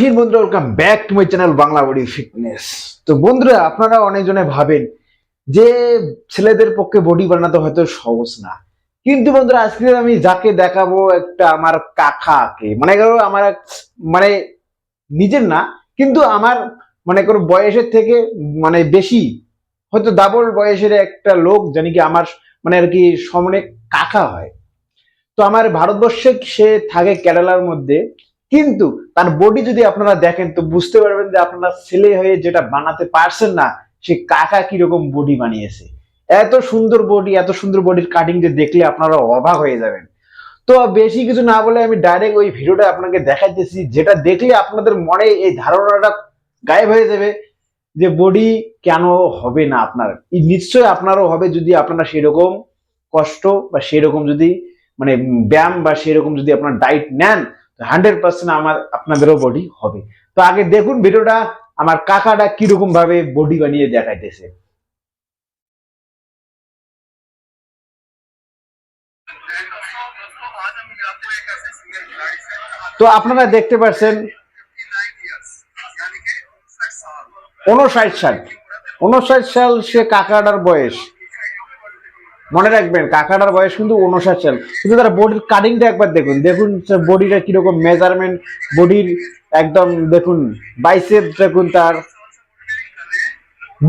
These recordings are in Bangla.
হিন্দ বন্ধুরা welcome back to my channel Bangla body fitness তো বন্ধুরা, আপনারা অনেকজনে ভাবেন যে ছেলেদের পক্ষে বডি বানাতে হয়তো সহজ না। কিন্তু বন্ধুরা, আজকে আমি যাকে দেখাবো একটা আমার কাকাকে। মানে করো আমার মানে নিজের না, কিন্তু আমার মানে করো বয়সের থেকে মানে বেশি, হয়তো ডাবল বয়সের একটা লোক জানি কি আমার মানে আর কি সমানে কাকা হয়। তো আমার ভারতবর্ষে সে থাকে কেরালার মধ্যে। কিন্তু তার বডি যদি আপনারা দেখেন তো বুঝতে পারবেন যে আপনারা ছেলে হয়ে যেটা বানাতে পারছেন না, সে কাকা কীরকম বডি বানিয়েছে। এত সুন্দর বডি এত সুন্দর বডির কাটিং যে দেখলে আপনারা অবাক হয়ে যাবেন। তো বেশি কিছু না বলে আমি ডাইরেক্ট ওই ভিডিওটা আপনাকে দেখাইতেছি, যেটা দেখলে আপনাদের মনে এই ধারণাটা গায়েব হয়ে যাবে যে বডি কেন হবে না আপনার। এই নিশ্চয়ই আপনারও হবে যদি আপনারা সেরকম কষ্ট বা সেরকম যদি মানে ব্যায়াম বা সেরকম যদি আপনার ডায়েট নেন হান্ড্রেড পার্সেন্ট আমার আপনাদেরও বডি হবে। তো আগে দেখুন ভিডিওটা, আমার কাকাটা কীরকম ভাবে বডি বানিয়ে দেখাইতেছে। তো আপনারা দেখতে পাচ্ছেন উনষাট সাল। উনষাট সাল সে কাকাটার বয়স। মনে রাখবেন কাকাটার বয়স কিন্তু উনষাট সাল। কিন্তু তার বডির কাটিংটা একবার দেখুন। দেখুন বডিটা কীরকম মেজারমেন্ট বডির একদম দেখুন বাইসেপ দেখুন তার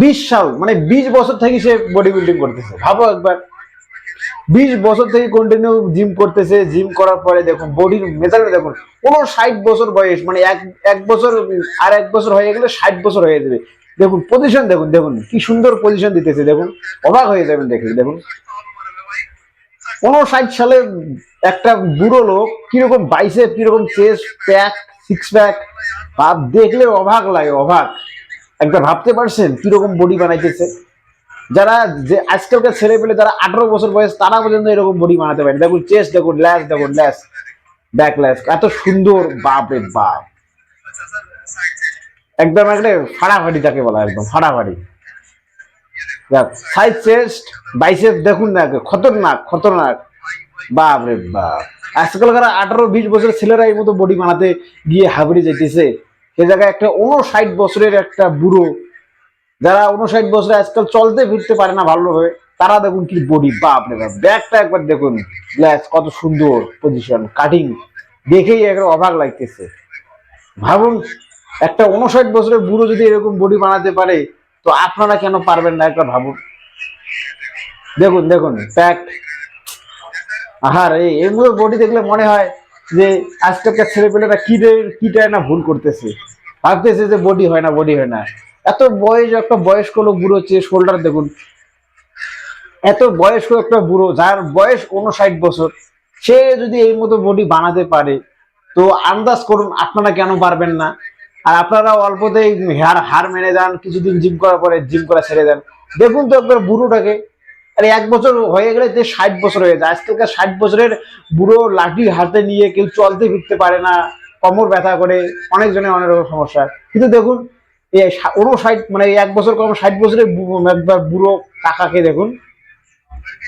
বিশ সাল মানে বিশ বছর থেকে সে বডি বিল্ডিং করতেছে। ভাবো একবার। বিশ বছর থেকে কন্টিনিউ জিম করতেছে জিম করার পরে দেখুন বডির মেজারমেন্ট দেখুন কোনো ষাট বছর বয়স মানে এক এক বছর, আর এক বছর হয়ে গেলে ষাট বছর হয়ে যাবে। দেখুন পজিশন দেখুন দেখুন, কি সুন্দর পজিশন দিতেছে, দেখুন, অবাক হয়ে যাবেন দেখলে দেখুন। উনষাট সালে একটা বুড়ো লোক কীরকম বাইসে কীরকম চেস্ট প্যাক সিক্স প্যাক ভাব দেখলে অবাক লাগে, অবাক। একটা ভাবতে পারছেন কীরকম বডি বানাইতেছে? যারা যে আজকালকার ছেলে পেলে যারা আঠারো বছর বয়স, তারা পর্যন্ত এরকম বডি বানাতে পারে দেখুন চেস দেখুন ল্যাস দেখুন ল্যাস ব্যাক ল্যাস এত সুন্দর বাপ রে বাপ। একদম একটা ফাড়াফাড়ি তাকে বলা, একদম ফাড়াফাড়ি সাইড চেস্ট বাইসেপ দেখুন না, খতরনাক খতরনাক। বাপ। রে বাপ আজকালকার আঠারো, বিশ বছরের ছেলেরা এই মতো বডি বানাতে গিয়ে হাবড়ে যেতেছে সে জায়গায় একটা উনষাট বছরের একটা বুড়ো। যারা উনষাট বছরে আজকাল চলতে ফিরতে পারে না ভালোভাবে, তারা দেখুন কি বডি বাপ রে বাপ। ব্যাগটা একবার দেখুন। গ্লাস কত সুন্দর পজিশন কাটিং দেখেই একবার অবাক লাগতেছে। ভাবুন, একটা উনষাট বছরের বুড়ো যদি এরকম বডি বানাতে পারে তো আপনারা কেন পারবেন না একটা ভাবুন। দেখুন দেখুন প্যাক আহার, এই মতো বডি দেখলে মনে হয় যে আজকালকার ছেলেপেলেরা কি রে- কিটা না ভুল করতেছে। ভাবতেছে যে বডি হয় না, বডি হয় না। এত বয়স, একটা বয়স্ক লোক বুড়ো হচ্ছে শোল্ডার দেখুন। এত বয়স্ক একটা বুড়ো, যার বয়স উনষাট বছর, সে যদি এই মতো বডি বানাতে পারে, তো আন্দাজ করুন আপনারা কেন পারবেন না। আর আপনারা অল্পতেই হার হার মেনে যান, কিছুদিন জিম করার পরে জিম করা ছেড়ে দেন। দেখুন তো একবার বুড়োটাকে। আরে এক বছর হয়ে গেলে যে ষাট বছর হয়ে যায়। আজকালকার ষাট বছরের বুড়ো লাঠি হাতে নিয়ে কেউ চলতে ফিরতে পারে না, কোমর ব্যথা করে, অনেকজনের অনেক রকম সমস্যা। কিন্তু দেখুন এই ষাট মানে এক বছর কম ষাট বছরের একবার বুড়ো কাকাকে দেখুন।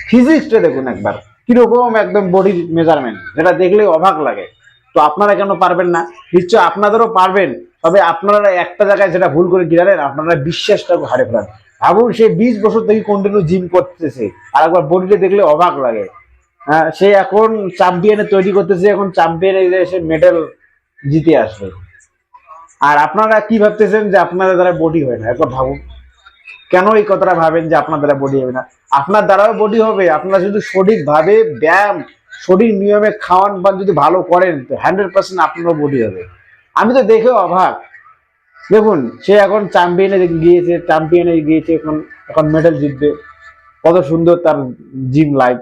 ফিজিক্সটা দেখুন একবার। কীরকম একদম বডির মেজারমেন্ট যেটা দেখলে অবাক লাগে। তো আপনারা কেন পারবেন না? নিশ্চয় আপনাদেরও পারবেন। তবে আপনারা একটা জায়গায় যেটা ভুল করে কি জানেন? আপনারা বিশ্বাসটা হারে ফেলান। ভাবুন, সে বিশ বছর থেকে কন্টিনিউ জিম করতেছে। আর একবার বডিটা দেখলে অবাক লাগে। হ্যাঁ সে এখন চ্যাম্পিয়নে তৈরি করতেছে, এখন চ্যাম্পিয়নে এসে মেডেল জিতে আসবে। আর আপনারা কি ভাবতেছেন যে আপনাদের দ্বারা বডি হয় না? একবার ভাবুন। কেন এই কথাটা ভাবেন যে আপনার দ্বারা বডি হবে না? আপনার দ্বারাও বডি হবে, আপনারা যদি সঠিকভাবে ব্যায়াম শরীর নিয়মে খাওয়ান বা যদি ভালো করেন, তো হান্ড্রেড পার্সেন্ট আপনারও বডি হবে। আমি তো দেখে অভাব দেখুন, সে এখন চ্যাম্পিয়নে গিয়েছে চ্যাম্পিয়নে গিয়েছে, এখন এখন মেডেল জিতবে। কত সুন্দর তার জিম লাইফ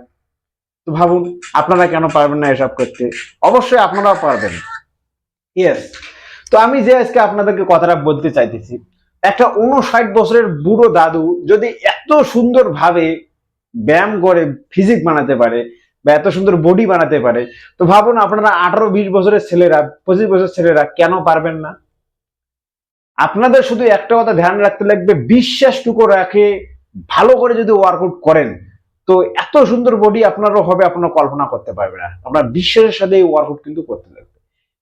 তো ভাবুন, আপনারা কেন পারবেন না এসব করতে? অবশ্যই আপনারাও পারবেন। ইয়েস তো আমি যে আজকে আপনাদেরকে কথাটা বলতে চাইতেছি, একটা উনষাট বছরের বুড়ো দাদু যদি এত সুন্দর ভাবে ব্যায়াম করে ফিজিক বানাতে পারে বা এত সুন্দর বডি বানাতে পারে। তো ভাবুন আপনারা আঠারো, বিশ বছরের ছেলেরা, পঁচিশ বছরের ছেলেরা কেন পারবেন না? আপনাদের শুধু একটা কথা ধ্যান রাখতে লাগবে বিশ্বাসটুকু রাখে, ভালো করে যদি ওয়ার্কআউট করেন, তো এত সুন্দর বডি আপনারও হবে, আপনারা কল্পনা করতে পারবে না। আপনার বিশ্বাসের সাথে এই ওয়ার্কআউট কিন্তু করতে লাগবে।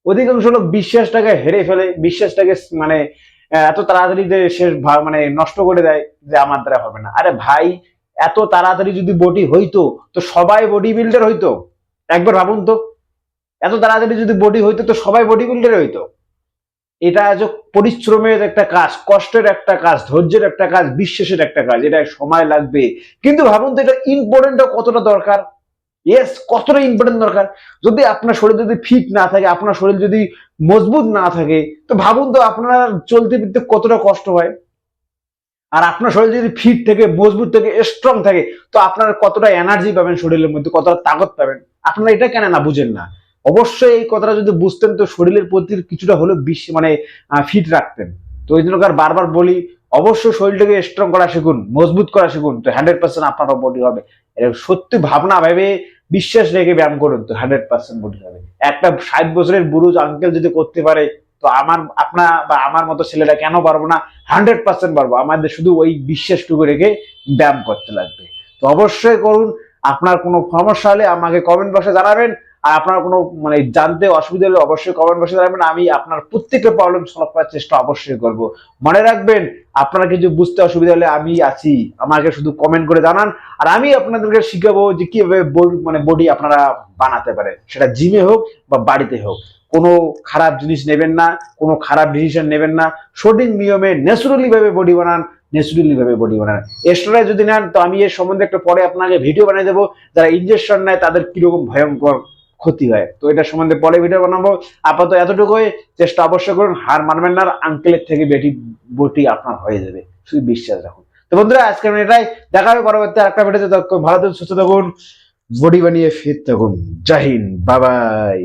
অধিকাংশ লোক বিশ্বাসটাকে হেরে ফেলে, বিশ্বাসটাকে মানে এত তাড়াতাড়ি যে শেষ মানে নষ্ট করে দেয় যে আমার দ্বারা হবে না। আরে ভাই এত তাড়াতাড়ি যদি বডি হইতো, তো সবাই বডি বিল্ডার হইতো? একবার ভাবুন তো। এত তাড়াতাড়ি যদি বডি হইতো, তো সবাই বডি বিল্ডার হইতো। এটা যে পরিশ্রমের একটা কাজ, কষ্টের একটা কাজ, ধৈর্যের একটা কাজ, বিশ্বাসের একটা কাজ, এটা সময় লাগবে। কিন্তু ভাবুন তো, এটা ইম্পর্টেন্টটা কতটা দরকার? ইয়েস কতটা ইম্পর্টেন্ট দরকার? যদি আপনার শরীর যদি ফিট না থাকে, আপনার শরীর যদি মজবুত না থাকে, তো ভাবুন তো আপনার চলতে ফিরতে কতটা কষ্ট হয়? আর আপনার শরীর যদি ফিট থেকে, মজবুত থেকে স্ট্রং থাকে, তো আপনার কতটা এনার্জি পাবেন শরীরের মধ্যে, কতটা তাকত পাবেন? আপনারা এটা কেন না বুঝেন না? অবশ্যই এই কথাটা যদি বুঝতেন, তো শরীরের প্রতি কিছুটা হলেও বিশ্ব মানে ফিট রাখতেন। তো ওই জন্যকার বারবার বলি, অবশ্যই শরীরটাকে স্ট্রং করা শিখুন, মজবুত করা শিখুন, তো হান্ড্রেড পার্সেন্ট আপনারও বডি হবে। সত্যি ভাবনা ভেবে বিশ্বাস রেখে ব্যায়াম করুন, তো হান্ড্রেড পার্সেন্ট বডি হবে। একটা ষাট বছরের বুড়ুজ আঙ্কেল যদি করতে পারে তো আমার আপনার বা আমার মতো ছেলেরা কেন পারব না? হান্ড্রেড পার্সেন্ট পারব। আমাদের শুধু ওই বিশ্বাসটুকু রেখে ব্যায়াম করতে লাগবে। তো অবশ্যই করুন। আপনার কোনো সমস্যা হলে আমাকে কমেন্ট বক্সে জানাবেন। আর আপনার কোনো মানে জানতে অসুবিধা হলে অবশ্যই কমেন্ট বক্সে জানাবেন। আমি আপনার প্রত্যেকটা প্রবলেম সলভ করার চেষ্টা অবশ্যই করব। মনে রাখবেন, আপনার কিছু বুঝতে অসুবিধা হলে আমি আছি। আমাকে শুধু কমেন্ট করে জানান। আর আমি আপনাদেরকে শিখাবো যে কীভাবে মানে বডি আপনারা বানাতে পারেন। সেটা জিমে হোক বা বাড়িতে হোক। কোনো খারাপ জিনিস নেবেন না, কোনো খারাপ ডিসিশন নেবেন না। সঠিক নিয়মে ন্যাচুরালি ভাবে বডি বানান ন্যাচুরালি ভাবে বডি বানান। এক্সট্রা যদি নেন, তো আমি এর সম্বন্ধে একটা পরে আপনাকে ভিডিও বানিয়ে দেবো, যারা ইনজেকশন নেয় তাদের কীরকম ভয়ঙ্কর ক্ষতি হয়। তো এটা সম্বন্ধে পরে ভিডিও বানাবো। আপাতত এতটুকুই, চেষ্টা অবশ্যই করুন, হার মানবেন না আঙ্কেলের থেকে বেটি, বটি আপনার হয়ে যাবে। শুধু বিশ্বাস রাখুন। তো বন্ধুরা আজকে আমি এটাই। দেখা হবে পরবর্তী আরেকটা ভিডিওতে ভালো থাকুন, সুস্থ থাকুন বডি বানিয়ে ফিট থাকুন। জয় হিন্দ বাবাই